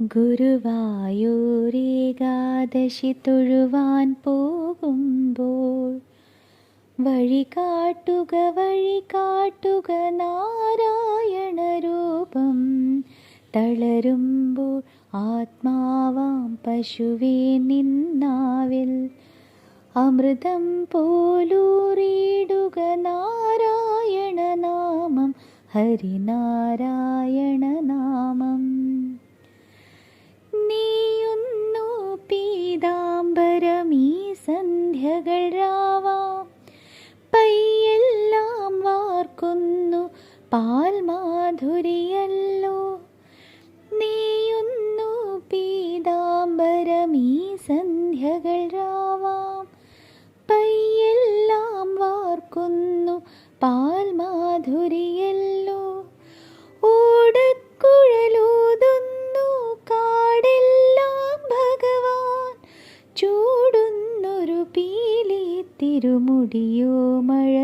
ഗുരുവായൂരേകാദശി തൊഴുവാൻ പോകുമ്പോൾ വഴി കാട്ടുക വഴി കാട്ടുക നാരായണ രൂപം തളരുമ്പോൾ ആത്മാവാം പശുവേ നിന്നാവിൽ അമൃതം പോലൂറിയിടുക നാരായണ നാമം ഹരിനാരായണ നാമം. നീയുന്നു പീതാംബരമീ സന്ധ്യകൾ രാവാം. പയ്യെല്ലാം വാർക്കുന്നു പാൽമാധുരിയല്ലോ. നീയുന്നു പീതാംബരമീ സന്ധ്യകൾ രാവാം. പയ്യെല്ലാം വാർക്കുന്നു പാൽമാധുരിയല്ലോ.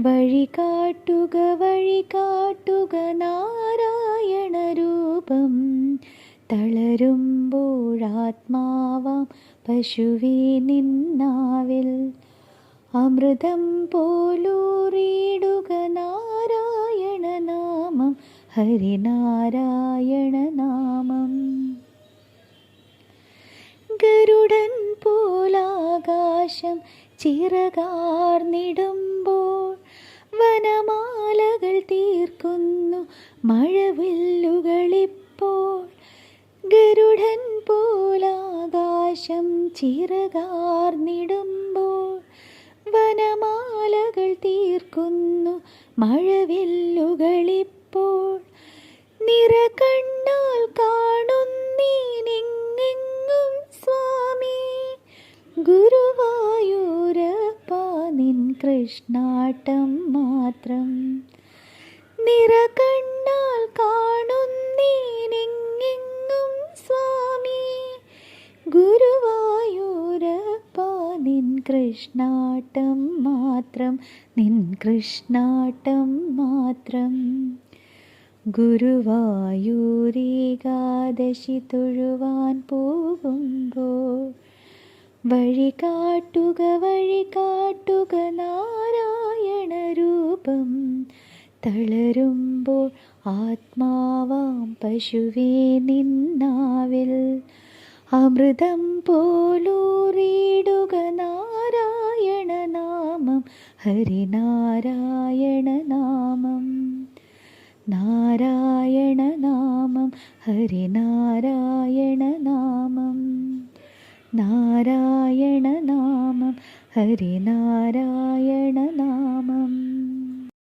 വഴി കാട്ടുക വഴി കാട്ടുക നാരായണ രൂപം. തളരുമ്പോഴാത്മാവാം പശുവേ നിന്നാവിൽ. അമൃതം പോലൂറിയിടുക നാരായണ നാമം ഹരിനാരായണ നാമം. ഗരുഡൻ പോലാകാശം ചിറകാർന്നിടുമ്പോൾ വനമാലകൾ തീർക്കുന്നു. മഴവില്ലുകളിപ്പോൾ ഗരുഡൻ പോലാകാശം ചിറകാർന്നിടുമ്പോൾ വനമാലകൾ തീർക്കുന്നു. മഴവില്ലുകളിപ്പോൾ നിറകണ്ണാൽ കാണുന്നീനെങ്ങെങ്ങും കൃഷ്ണാട്ടം മാത്രം. നിറകണ്ണാൽ കാണുന്നീനെങ്ങെങ്ങും സ്വാമി. ഗുരുവായൂരപ്പ നിൻ കൃഷ്ണാട്ടം മാത്രം നിൻ കൃഷ്ണാട്ടം മാത്രം. ഗുരുവായൂരേകാദശി തൊഴുവാൻ പോകുമ്പോൾ വഴി കാട്ടുക വഴി കാട്ടുക നാരായണ രൂപം. തളരുമ്പോൾ ആത്മാവാം പശുവേ നിന്നാവിൽ. അമൃതം പോലൂറിയിടുക നാരായണ നാമം ഹരിനാരായണ നാമം. നാരായണ നാമം ഹരിനാരായണ നാരായണ നാമം ഹരിനാരായണ നാമം